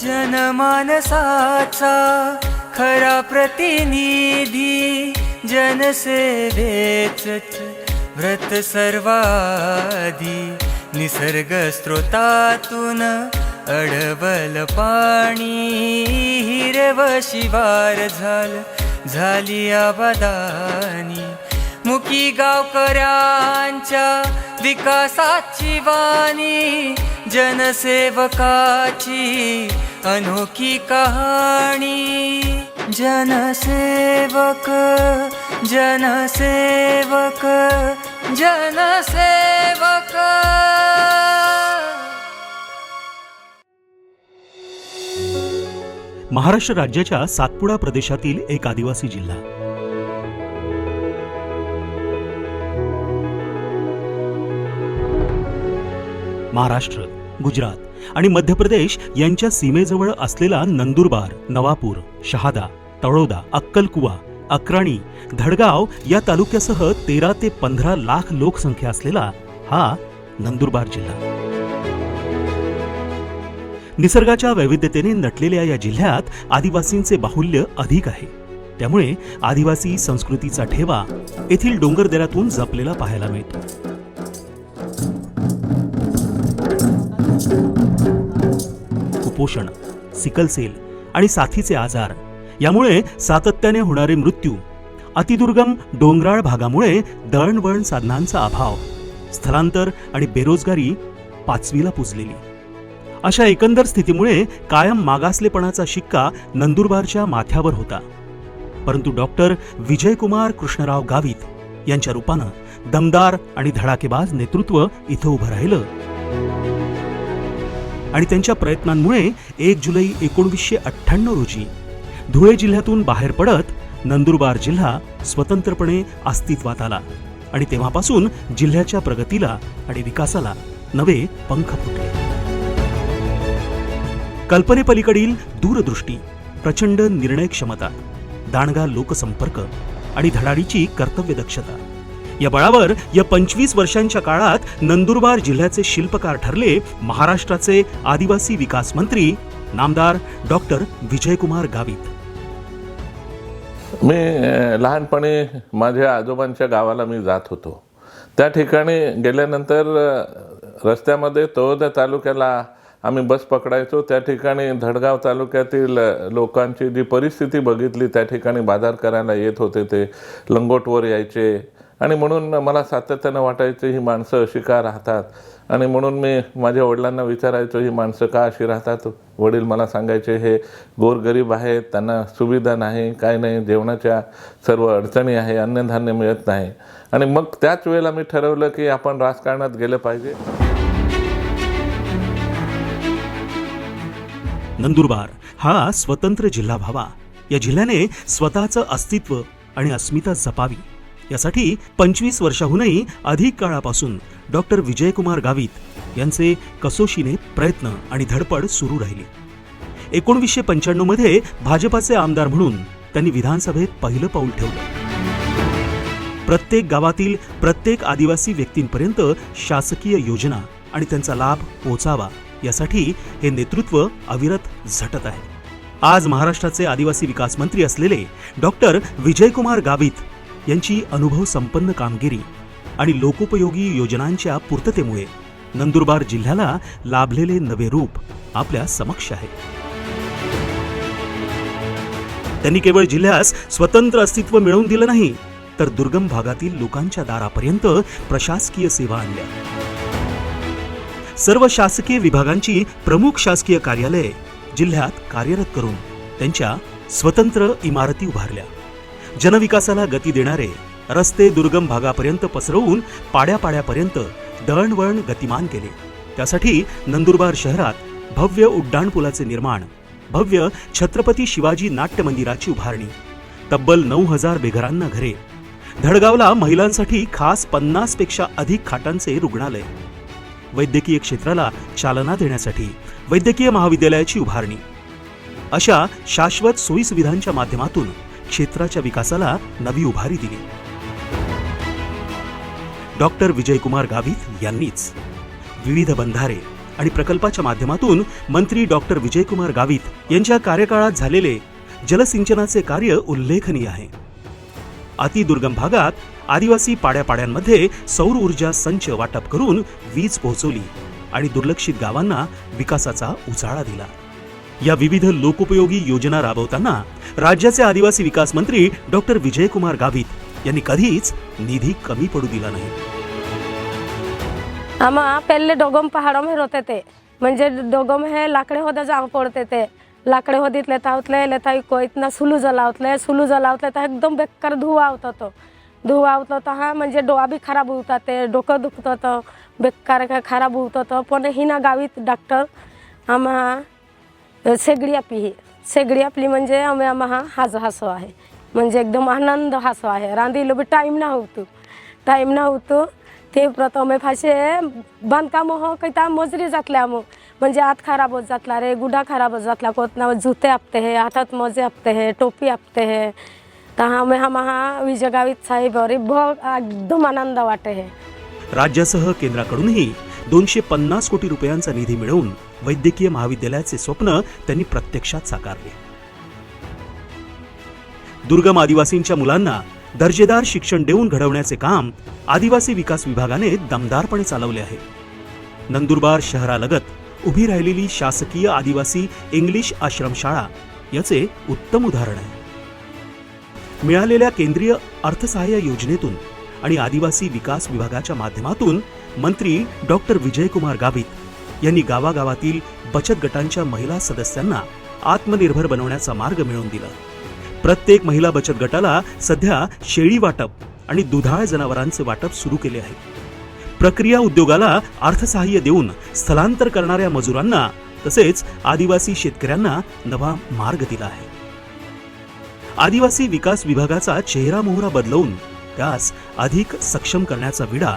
जनमानसाचा खरा प्रतिनिधी जनसेवेच व्रत सर्वाधी निसर्ग स्रोतातून अडवल पाणी. हिरव शिवार झाल झाली आबादानी मुकी गावकऱ्यांच्या विकासाची वाणी जनसेवकाची अनोखी कहाणी. जनसेवक जनसेवक जनसेवक. महाराष्ट्र राज्याच्या सातपुडा प्रदेशातील एक आदिवासी जिल्हा. महाराष्ट्र गुजरात आणि मध्य प्रदेश यांच्या सीमेजवळ असलेला नंदुरबार नवापूर शहादा तळोदा अक्कलकुवा अक्राणी धडगाव या तालुक्यासह तेरा ते पंधरा लाख लोकसंख्या असलेला हा नंदुरबार जिल्हा. निसर्गाच्या वैविध्यतेने नटलेल्या या जिल्ह्यात आदिवासींचे बाहुल्य अधिक आहे. त्यामुळे आदिवासी संस्कृतीचा ठेवा येथील डोंगरदऱ्यातून जपलेला पाहायला मिळतो. कुपोषण सिकलसेल आणि साथीचे आजार. यामुळे सातत्याने होणारे मृत्यू अतिदुर्गम डोंगराळ भागामुळे दळणवळण साधनांचा अभाव स्थलांतर आणि बेरोजगारी पाचवीला पुजलेली. अशा एकंदर स्थितीमुळे कायम मागासलेपणाचा शिक्का नंदुरबारच्या माथ्यावर होता. परंतु डॉक्टर विजयकुमार कृष्णराव गावित यांच्या रूपानं दमदार आणि धडाकेबाज नेतृत्व इथं उभं राहिलं. आणि त्यांच्या प्रयत्नांमुळे एक जुलै एकोणवीसशे अठ्ठ्याण्णव रोजी धुळे जिल्ह्यातून बाहेर पडत नंदुरबार जिल्हा स्वतंत्रपणे अस्तित्वात आला आणि तेव्हापासून जिल्ह्याच्या प्रगतीला आणि विकासाला नवे पंख फुटले. कल्पनेपलीकडील दूरदृष्टी प्रचंड निर्णय क्षमता दांडगा लोकसंपर्क आणि धडाडीची कर्तव्य दक्षता या बळावर या पंचवीस वर्षांच्या काळात नंदुरबार जिल्ह्याचे शिल्पकार ठरले महाराष्ट्राचे आदिवासी विकास मंत्री नामदार डॉक्टर विजयकुमार गावित. मी लहानपणी माझ्या आजोबांच्या गावाला मी जात होतो. त्या ठिकाणी गेल्यानंतर रस्त्यामध्ये तळोदा तालुक्याला आम्ही बस पकडायचो. त्या ठिकाणी धडगाव तालुक्यातील लोकांची जी परिस्थिती बघितली त्या ठिकाणी बाजार करायला येत होते ते. लंगोटवर यायचे आणि म्हणून मला सातत्यानं वाटायचं ही माणसं अशी का राहतात? आणि म्हणून मी माझ्या वडिलांना विचारायचो ही माणसं का अशी राहतात? वडील मला सांगायचे हे गोरगरीब आहेत त्यांना सुविधा नाही काय नाही जेवणाच्या सर्व अडचणी आहे अन्नधान्य मिळत नाही. आणि मग त्याच वेळेला मी ठरवलं की आपण राजकारणात गेलं पाहिजे. नंदुरबार हा स्वतंत्र जिल्हा व्हावा. या जिल्ह्याने स्वतःचं अस्तित्व आणि अस्मिता जपावी. यासाठी पंचवीस वर्षाहूनही अधिक काळापासून डॉक्टर विजयकुमार गावित यांचे कसोशीने प्रयत्न आणि धडपड सुरू राहिली. एकोणवीसशे पंच्याण्णवमध्ये भाजपाचे आमदार म्हणून त्यांनी विधानसभेत पहिलं पाऊल ठेवलं. प्रत्येक गावातील प्रत्येक आदिवासी व्यक्तींपर्यंत शासकीय योजना आणि त्यांचा लाभ पोहोचावा यासाठी हे नेतृत्व अविरत झटत आहे. आज महाराष्ट्राचे आदिवासी विकास मंत्री असलेले डॉक्टर विजयकुमार गावित यांची अनुभव संपन्न कामगिरी आणि लोकोपयोगी योजनांच्या पूर्ततेमुळे नंदुरबार जिल्ह्याला लाभलेले नवे रूप आपल्या समक्ष आहे. त्यांनी केवळ जिल्ह्यास स्वतंत्र अस्तित्व मिळवून दिलं नाही तर दुर्गम भागातील लोकांच्या दारापर्यंत प्रशासकीय सेवा आणल्या. सर्व शासकीय विभागांची प्रमुख शासकीय कार्यालये जिल्ह्यात कार्यरत करून त्यांच्या स्वतंत्र इमारती उभारल्या. जनविकासाला गती देणारे रस्ते दुर्गम भागापर्यंत पसरवून पाड्यापाड्यापर्यंत दळणवळण गतिमान केले. त्यासाठी नंदुरबार शहरात भव्य उड्डाणपुलाचे निर्माण भव्य छत्रपती शिवाजी नाट्य मंदिराची उभारणी तब्बल नऊ हजार बेघरांना घरे धडगावला महिलांसाठी खास पन्नासपेक्षा अधिक खाटांचे रुग्णालय वैद्यकीय क्षेत्राला चालना देण्यासाठी वैद्यकीय महाविद्यालयाची उभारणी. अशा शाश्वत सोयीसुविधांच्या माध्यमातून क्षेत्राच्या विकासाला नवी उभारी दिली. डॉक्टर विजयकुमार गावित यांनीच. विविध बंधारे आणि प्रकल्पाच्या माध्यमातून मंत्री डॉक्टर विजयकुमार गावित यांच्या कार्यकाळात झालेले जलसिंचनाचे कार्य उल्लेखनीय आहे. अतिदुर्गम भागात आदिवासी पाड्यापाड्यांमध्ये सौर ऊर्जा संच वाटप करून वीज पोहोचवली आणि दुर्लक्षित गावांना विकासाचा उजाळा दिला. या विविध लोकोपयोगी योजना राबवताना राज्याचे आदिवासी विकास मंत्री डॉक्टर विजयकुमार गावित यांनी कधीच निधी कमी पडू दिला नाही. आम्हा पहिले डोगम पहाडम हे होते ते. म्हणजे डोगम हे लाकड़े होते जांग पड़ते ते. लाकड़े होदीत लेता उतले लेता को इतना सुलू जलावतले सुलू जलावतले तर एकदम बेकार धुवा होता तो. धुवा होत होता हा म्हणजे डोळा बी खराब होता ते डोकं दुखत होतं बेकार काय खराब होत होतं. पण हिना गावीत डॉक्टर आम्हा शेगडी आपली ही. शेगडी आपली म्हणजे आम्ही आम्हा हाज हसो आहे. म्हणजे एकदम आनंद हसो आहे. रांधीलो बी टाईम ना होतो टाईम ना होतो ते प्रथम फाशे बांधकाम हो कैता मजरी जातल्या मग. म्हणजे आत खराब होत जातला रे गुडा खराब होत जातला कोतना जुते आपते हे हातात मोजे आपते हे टोपी आपते हे. तर आम्ही हा महा विजय गावित साहेब अरे भ एकदम आनंद वाटे हे. राज्यासह केंद्राकडूनही दोनशे पन्नास कोटी रुपयांचा निधी मिळवून वैद्यकीय महाविद्यालयाचे स्वप्न त्यांनी प्रत्यक्षात साकारले. दुर्गम आदिवासींच्या मुलांना दर्जेदार शिक्षण देऊन घडवण्याचे काम आदिवासी विकास विभागाने दमदारपणे चालवले आहे. नंदुरबार शहरालगत उभी राहिलेली शासकीय आदिवासी इंग्लिश आश्रमशाळा याचे उत्तम उदाहरण आहे. मिळालेल्या केंद्रीय अर्थसहाय्य योजनेतून आणि आदिवासी विकास विभागाच्या माध्यमातून मंत्री डॉक्टर विजयकुमार गावित यांनी गावागावातील बचत गटांच्या महिला सदस्यांना आत्मनिर्भर बनवण्याचा मार्ग मिळवून दिला. प्रत्येक महिला बचत गटाला सध्या शेळी वाटप आणि दुधाळ जनावरांचे वाटप सुरू केले आहे. प्रक्रिया उद्योगाला अर्थसहाय्य देऊन स्थलांतर करणाऱ्या मजुरांना तसेच आदिवासी शेतकऱ्यांना नवा मार्ग दिला आहे. आदिवासी विकास विभागाचा चेहरा मोहरा बदलवून त्यास अधिक सक्षम करण्याचा विडा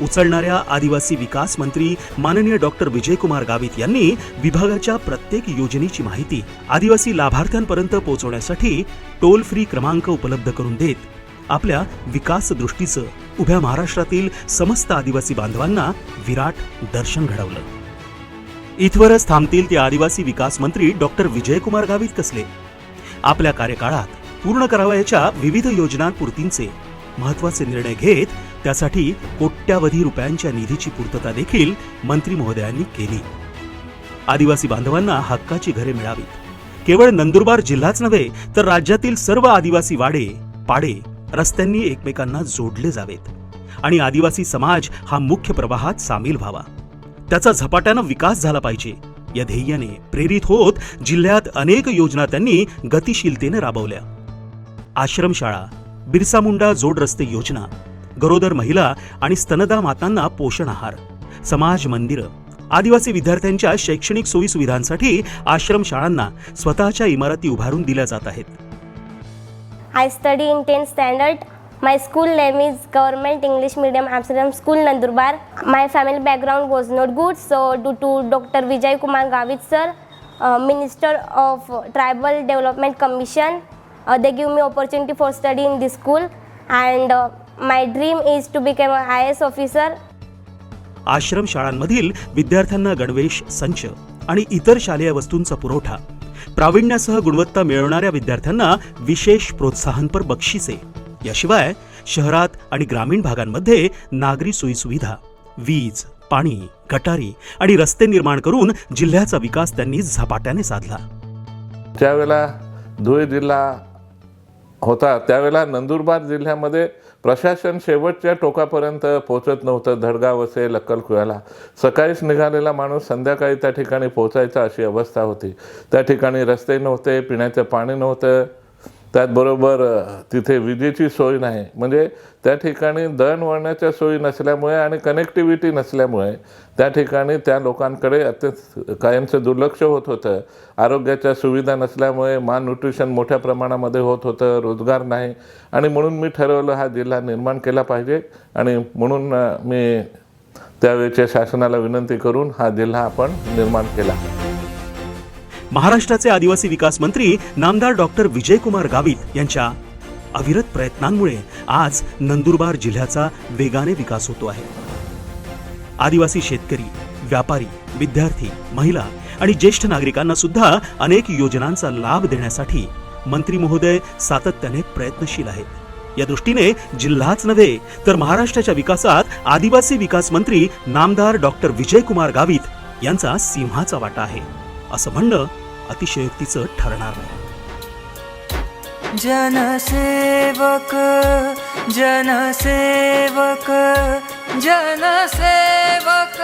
उचलणाऱ्या आदिवासी विकास मंत्री माननीय डॉक्टर विजयकुमार गावित यांनी विभागाच्या प्रत्येक योजनेची माहिती आदिवासी लाभार्थ्यांपर्यंत पोहोचवण्यासाठी टोल फ्री क्रमांक उपलब्ध करून देत आपल्या विकास दृष्टीचं उभ्या महाराष्ट्रातील समस्त आदिवासी बांधवांना विराट दर्शन घडवलं. इथवरच थांबतील ते आदिवासी विकास मंत्री डॉक्टर विजयकुमार गावित कसले? आपल्या कार्यकाळात पूर्ण करावयाच्या विविध योजनांपूर्तींचे महत्त्वाचे निर्णय घेत त्यासाठी कोट्यावधी रुपयांच्या निधीची पूर्तता देखील मंत्री महोदयांनी केली. आदिवासी बांधवांना हक्काची घरे मिळावीत. केवळ नंदुरबार जिल्हाच नव्हे तर राज्यातील सर्व आदिवासी वाडे पाडे रस्त्यांनी एकमेकांना जोडले जावेत. आणि आदिवासी समाज हा मुख्य प्रवाहात सामील व्हावा. त्याचा झपाट्यानं विकास झाला पाहिजे. या ध्येयाने प्रेरित होत जिल्ह्यात अनेक योजना त्यांनी गतिशीलतेने राबवल्या. आश्रमशाळा बिरसा मुंडा जोड रस्ते योजना गरोदर महिला आणि स्तनदा मातांना पोषण आहार. समाज मंदिरं. आदिवासी विद्यार्थ्यांच्या शैक्षणिक सोयी सुविधांसाठी आश्रमशाळांना स्वतःच्या इमारती उभारून दिल्या जात आहेत. I study in ten standard my school name is government English medium Amsterdam school Nandurbar my family background was not good so due to doctor Vijay Kumar Gavit sir minister of tribal development commission they give me opportunity for study in this school and school, and uh, my dream is to become an IS officer. Ashram शाळांमधील विद्यार्थ्यांना गणवेश संच आणि इतर शालेय वस्तूंचा पुरवठा. प्रावीण्यासह गुणवत्ता मिळवणाऱ्या विद्यार्थ्यांना विशेष प्रोत्साहनपर बक्षिसे. याशिवाय शहरात आणि ग्रामीण भागांमध्ये नागरी सोयीसुविधा वीज पाणी गटारी आणि रस्ते निर्माण करून जिल्ह्याचा विकास त्यांनी झपाट्याने साधला. ज्यावेळेला धुळे जिल्हा होता त्यावेळेला नंदुरबार जिल्ह्यामध्ये प्रशासन शेवटच्या टोकापर्यंत पोहोचत नव्हतं. धडगाव असेल अक्कलकुव्याला सकाळीच निघालेला माणूस संध्याकाळी त्या ठिकाणी पोहोचायचा अशी अवस्था होती. त्या ठिकाणी रस्ते नव्हते पिण्याचं पाणी नव्हतं. त्याचबरोबर तिथे विजेची सोय नाही. म्हणजे त्या ठिकाणी दळणवळणाच्या सोयी नसल्यामुळे आणि कनेक्टिव्हिटी नसल्यामुळे त्या ठिकाणी त्या लोकांकडे अत्यंत कायमचं दुर्लक्ष होत होतं. आरोग्याच्या सुविधा नसल्यामुळे मान न्यूट्रिशन मोठ्या प्रमाणामध्ये होत होतं रोजगार नाही. आणि म्हणून मी ठरवलं हा जिल्हा निर्माण केला पाहिजे आणि म्हणून मी त्यावेळेच्या शासनाला विनंती करून हा जिल्हा आपण निर्माण केला. महाराष्ट्राचे आदिवासी विकास मंत्री नामदार डॉक्टर विजयकुमार गावित यांच्या अविरत प्रयत्नांमुळे आज नंदुरबार जिल्ह्याचा वेगाने विकास होतो आहे. आदिवासी शेतकरी व्यापारी विद्यार्थी महिला आणि ज्येष्ठ नागरिकांना सुद्धा अनेक योजनांचा लाभ देण्यासाठी मंत्री महोदय सातत्याने प्रयत्नशील आहेत. या दृष्टीने जिल्हाच नव्हे तर महाराष्ट्राच्या विकासात आदिवासी विकास मंत्री नामदार डॉक्टर विजयकुमार गावित यांचा सिंहाचा वाटा आहे. असं म्हणणं अतिशयोक्तीचं ठरणार नाही. जनसेवक जनसेवक जनसेवक.